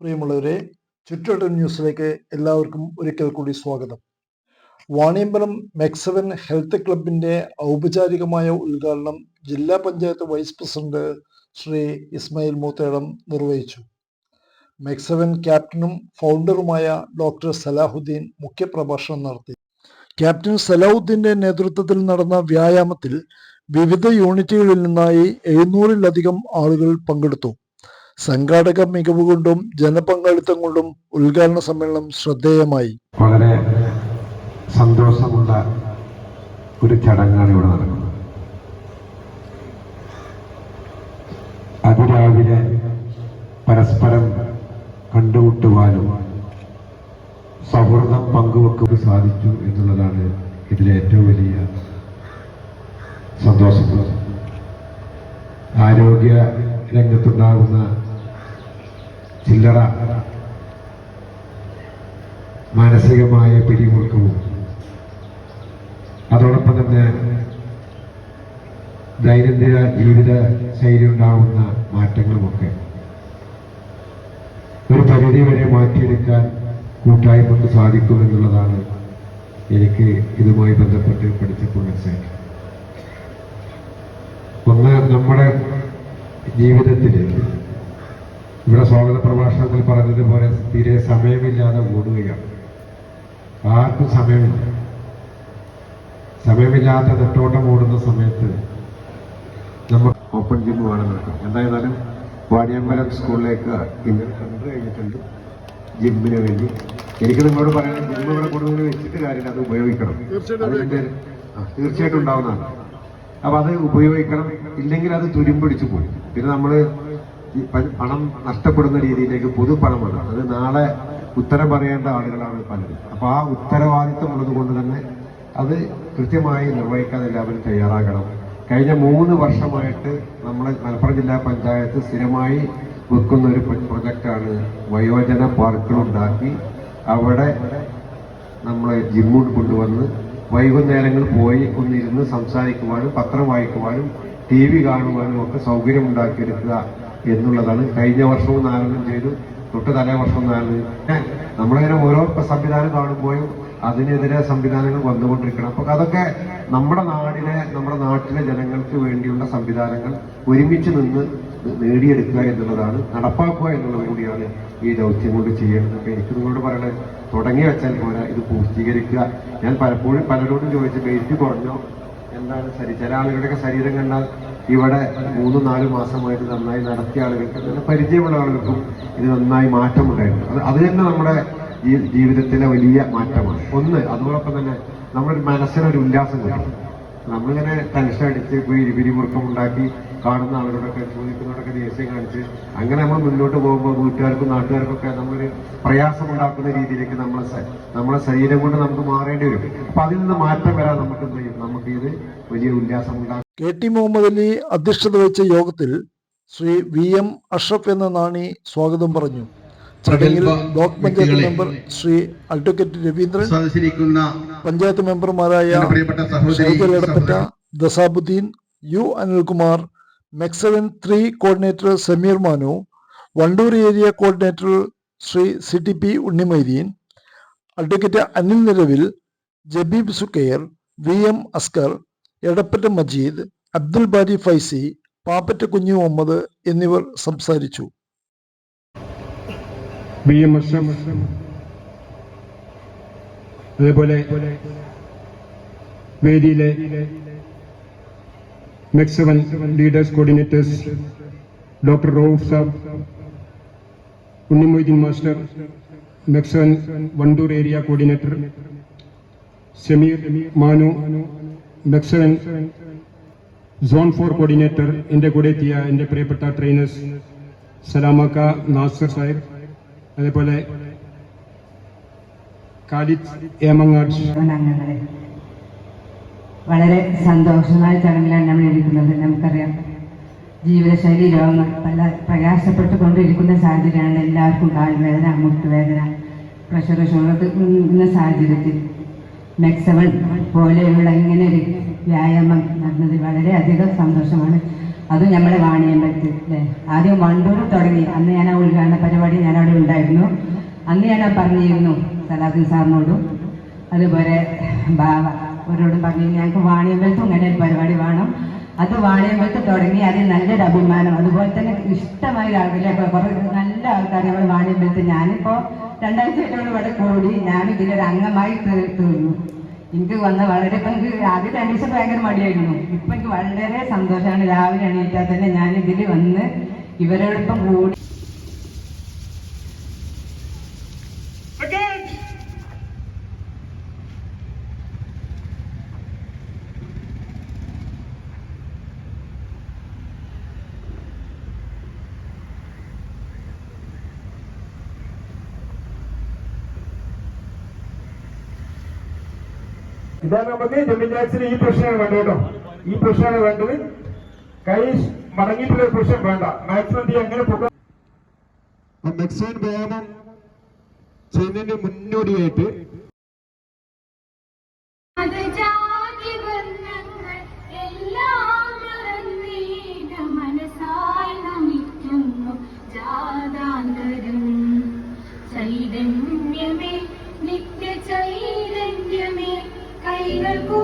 പ്രിയമുള്ളവരെ ചുറ്റുവട്ടം ന്യൂസിലേക്ക് എല്ലാവർക്കും ഒരിക്കൽ കൂടി സ്വാഗതം. വാണിയമ്പലം മെക്സവൻ ഹെൽത്ത് ക്ലബിന്റെ ഔപചാരികമായ ഉദ്ഘാടനം ജില്ലാ പഞ്ചായത്ത് വൈസ് പ്രസിഡന്റ് ശ്രീ ഇസ്മായിൽ മൂത്തേടം നിർവഹിച്ചു. മെക്സവൻ ക്യാപ്റ്റനും ഫൗണ്ടറുമായ ഡോക്ടർ സലാഹുദ്ദീൻ മുഖ്യപ്രഭാഷണം നടത്തി. ക്യാപ്റ്റൻ സലാഹുദ്ദീന്റെ നേതൃത്വത്തിൽ നടന്ന വ്യായാമത്തിൽ വിവിധ യൂണിറ്റുകളിൽ നിന്നായി എഴുന്നൂറിലധികം ആളുകൾ പങ്കെടുത്തു. സംഘാടക മികവ് കൊണ്ടും ജനപങ്കാളിത്തം കൊണ്ടും ഉദ്ഘാടന സമ്മേളനം ശ്രദ്ധേയമായി. വളരെ സന്തോഷമുള്ള ഒരു ചടങ്ങാണ് ഇവിടെ നടക്കുന്നത്. അതിരാവിലെ പരസ്പരം കണ്ടുമുട്ടുവാനും സൗഹൃദം പങ്കുവെക്കുക സാധിച്ചു എന്നുള്ളതാണ് ഇതിലെ ഏറ്റവും വലിയ സന്തോഷം. ആരോഗ്യ രംഗത്തുണ്ടാകുന്ന ചില്ലറ മാനസികമായ പിരിമുറുക്കവും. അതോടൊപ്പം തന്നെ ദൈനംദിന ജീവിത ശൈലി ഉണ്ടാവുന്ന മാറ്റങ്ങളുമൊക്കെ ഒരു പരിധി വരെ മാറ്റിയെടുക്കാൻ കൂട്ടായ്മക്ക് സാധിക്കുമെന്നുള്ളതാണ് എനിക്ക് ഇതുമായി ബന്ധപ്പെട്ട് പഠിച്ചപ്പോൾ മനസ്സിലാക്കി ഒന്ന് നമ്മുടെ ജീവിതത്തിൽ ഇവിടെ സ്വാഗത പ്രഭാഷണത്തിൽ പറഞ്ഞതുപോലെ തീരെ സമയമില്ലാതെ ഓടുകയാണ്. ആർക്കും സമയമില്ല. സമയമില്ലാത്ത നെട്ടോട്ടം ഓടുന്ന സമയത്ത് നമ്മൾ ഓപ്പൺ ജിം വേണം നടക്കാം എന്തായാലും വാടിയമ്പലം സ്കൂളിലേക്ക് ഇന്നലെ കണ്ടു കഴിഞ്ഞിട്ടുണ്ട് ജിമ്മിന് വേണ്ടി. എനിക്ക് നിങ്ങളോട് പറയാൻ ജിമ്മ് ഇവിടെ കൂടുതൽ വെച്ചിട്ട് കാര്യമില്ല അത് ഉപയോഗിക്കണം. അതിന്റെ തീർച്ചയായിട്ടും ഉണ്ടാവുന്നതാണ്. അപ്പം അത് ഉപയോഗിക്കണം. ഇല്ലെങ്കിൽ അത് തുരുമ്പിടിച്ചു പോയി. പിന്നെ നമ്മൾ പണം നഷ്ടപ്പെടുന്ന രീതിയിലേക്ക് പൊതുപണമാണ് അത് നാളെ ഉത്തരം പറയേണ്ട ആളുകളാണ് പലരും. അപ്പൊ ആ ഉത്തരവാദിത്വം ഉള്ളത് കൊണ്ട് തന്നെ അത് കൃത്യമായി നിർവഹിക്കാൻ എല്ലാവരും തയ്യാറാകണം. കഴിഞ്ഞ മൂന്ന് വർഷമായിട്ട് നമ്മൾ മലപ്പുറം ജില്ലാ പഞ്ചായത്ത് സ്ഥിരമായി വെക്കുന്ന ഒരു പ്രൊ- പ്രൊജക്റ്റാണ് വയോജന പാർക്കുകൾ ഉണ്ടാക്കി അവിടെ നമ്മളെ ജിമ്മോട് കൊണ്ടുവന്ന് വൈകുന്നേരങ്ങൾ പോയി ഒന്നിരുന്ന് സംസാരിക്കുവാനും പത്രം വായിക്കുവാനും ടി വി കാണുവാനും ഒക്കെ സൗകര്യം ഉണ്ടാക്കിയെടുക്കുക എന്നുള്ളതാണ്. കഴിഞ്ഞ വർഷവും നാലെണ്ണം ചെയ്തു. തൊട്ട് തലേ വർഷവും നാലെണ്ണം ഏ, നമ്മളിങ്ങനെ ഓരോ സംവിധാനം കാണുമ്പോഴും അതിനെതിരെ സംവിധാനങ്ങൾ വന്നുകൊണ്ടിരിക്കണം. അപ്പൊ അതൊക്കെ നമ്മുടെ നാടിനെ നമ്മുടെ നാട്ടിലെ ജനങ്ങൾക്ക് വേണ്ടിയുള്ള സംവിധാനങ്ങൾ ഒരുമിച്ച് നിന്ന് നേടിയെടുക്കുക എന്നുള്ളതാണ് നടപ്പാക്കുക എന്നുള്ളത് കൂടിയാണ് ഈ ദൗത്യം കൊണ്ട് ചെയ്യേണ്ടത്. അപ്പൊ എനിക്ക് നിങ്ങളോട് പറയണത് തുടങ്ങി വെച്ചാൽ പോരാ ഇത് പൂർത്തീകരിക്കുക. ഞാൻ പലപ്പോഴും പലരോടും ചോദിച്ചു വെയിറ്റ് കുറഞ്ഞോ? എന്താണ് ശരി? ചില ആളുകളുടെയൊക്കെ ശരീരം കണ്ടാൽ ഇവിടെ മൂന്ന് നാല് മാസമായിട്ട് നന്നായി നടത്തിയ ആളുകൾക്ക് നല്ല പരിചയമുള്ള ആളുകൾക്കും ഇത് നന്നായി മാറ്റമുണ്ടായിരുന്നു അത് അത് തന്നെ നമ്മുടെ ഈ ജീവിതത്തിലെ വലിയ മാറ്റമാണ്. ഒന്ന് അതോടൊപ്പം തന്നെ നമ്മുടെ മനസ്സിനൊരു ഉല്ലാസം കിട്ടും. നമ്മളിങ്ങനെ ടെൻഷൻ അടിച്ച് പിരി പിരിമുറുക്കം ഉണ്ടാക്കി കാണുന്ന ആളുകളൊക്കെ ചോദിക്കുന്നവരൊക്കെ ദേഷ്യം കാണിച്ച് അങ്ങനെ നമ്മൾ മുന്നോട്ട് പോകുമ്പോൾ വീട്ടുകാർക്കും നാട്ടുകാർക്കൊക്കെ നമ്മളൊരു പ്രയാസം ഉണ്ടാക്കുന്ന രീതിയിലേക്ക് നമ്മളെ നമ്മുടെ ശരീരം കൊണ്ട് നമുക്ക് മാറേണ്ടി വരും. അപ്പൊ അതിൽ നിന്ന് മാറ്റം വരാൻ നമുക്ക് എന്ത് ചെയ്യും? നമുക്ക് ഇത് വലിയ ഉല്ലാസം കെ ടി മുഹമ്മദ് അലി അധ്യക്ഷത വഹിച്ച യോഗത്തിൽ ശ്രീ വി എം അഷ്റഫ് എന്ന നാണി സ്വാഗതം പറഞ്ഞു. ചടങ്ങിൽ block panchayat member Shri advocate Raveendran panchayat മെമ്പർമാരായ Shaijal Edappatta Dasabuddeen U Anilkumar MEC seven three coordinator Sameer Manu Wandoor area coordinator Shri C T P Unnimaideen advocate Anil നിലവിൽ Jabeeb സുക്കയർ V M Askar Edappatta Majeed Abdul Bari Faizy Pappatta Kunju Muhammad എന്നിവർ സംസാരിച്ചു. B അതേപോലെ വേദിയിലെ MEC seven leaders coordinators doctor Rauf Sab Unnimoideen master MEC seven Wandoor area coordinator Sameer Manu MEC seven zone four coordinator എന്റെ കൂടെ എത്തിയ എന്റെ പ്രിയപ്പെട്ട trainers സലാമക്ക Nasar Sahib അതേപോലെ ഖാലിദ് ഏമങ്ങാട് വളരെ സന്തോഷമായ ചടങ്ങിലാണ് നമ്മൾ ഇരിക്കുന്നത്. നമുക്കറിയാം ജീവിതശൈലി രോഗങ്ങൾ പല പ്രയാസപ്പെട്ടു കൊണ്ടിരിക്കുന്ന സാഹചര്യമാണ് എല്ലാവർക്കും കാൽവേദന മുട്ടുവേദന പ്രഷർ ഷുഗർ ഇന്ന സാഹചര്യത്തിൽ. മെക്സവൺ പോലെയുള്ള ഇങ്ങനെ ഒരു വ്യായാമം നടന്നത് വളരെയധികം സന്തോഷമാണ്. അതും നമ്മുടെ വാണിയമ്പലത്തിൽ അല്ലേ? ആദ്യം വണ്ടൂർ തുടങ്ങി. അന്ന് ഞാൻ ആ ഉദ്ഘാടന പരിപാടി ഞാൻ അവിടെ ഉണ്ടായിരുന്നു. അന്ന് ഞാൻ പറഞ്ഞിരുന്നു സലാദിൻ സാറിനോടും. അതുപോലെ ബാബ അവരോടും പറഞ്ഞു ഞങ്ങൾക്ക് വാണിയമ്പലത്തും ഇങ്ങനെ ഒരു പരിപാടി വേണം. അത് വാണിയമ്പലത്ത് തുടങ്ങി അതിൽ നല്ലൊരു അഭിമാനം. അതുപോലെ തന്നെ ഇഷ്ടമായ രാവിലെ കുറെ നല്ല ആൾക്കാർ നമ്മൾ വാണിയമ്പലത്ത് ഞാനിപ്പോ രണ്ടാഴ്ചയായിട്ടോട് ഇവിടെ കൂടി ഞാൻ ഇതിലൊരു അംഗമായി തീർന്നു. എനിക്ക് വന്ന വളരെ ഇപ്പൊ എനിക്ക് ആദ്യം രണ്ടു ദിവസം ഭയങ്കര മടിയായിരുന്നു. ഇപ്പൊ എനിക്ക് വളരെ സന്തോഷമാണ്. രാവിലെ എണീറ്റാൽ തന്നെ ഞാൻ ഇതിൽ വന്ന് ഇവരോടൊപ്പം കൂടി ഇതാ നമുക്ക് ജെമിൻ ജാക്സിന് ഈ പ്രശ്നമാണ് വേണ്ടത് കേട്ടോ. ഈ പ്രശ്നമാണ് വേണ്ടത് കൈ മടങ്ങിയിട്ടുള്ള പ്രശ്നം വേണ്ട. മാക്സിമം തീ അങ്ങനെ പോകാം മെക്സിൻ വ്യായാമം ചെയ്യുന്നതിന് മുന്നോടിയായിട്ട് 알고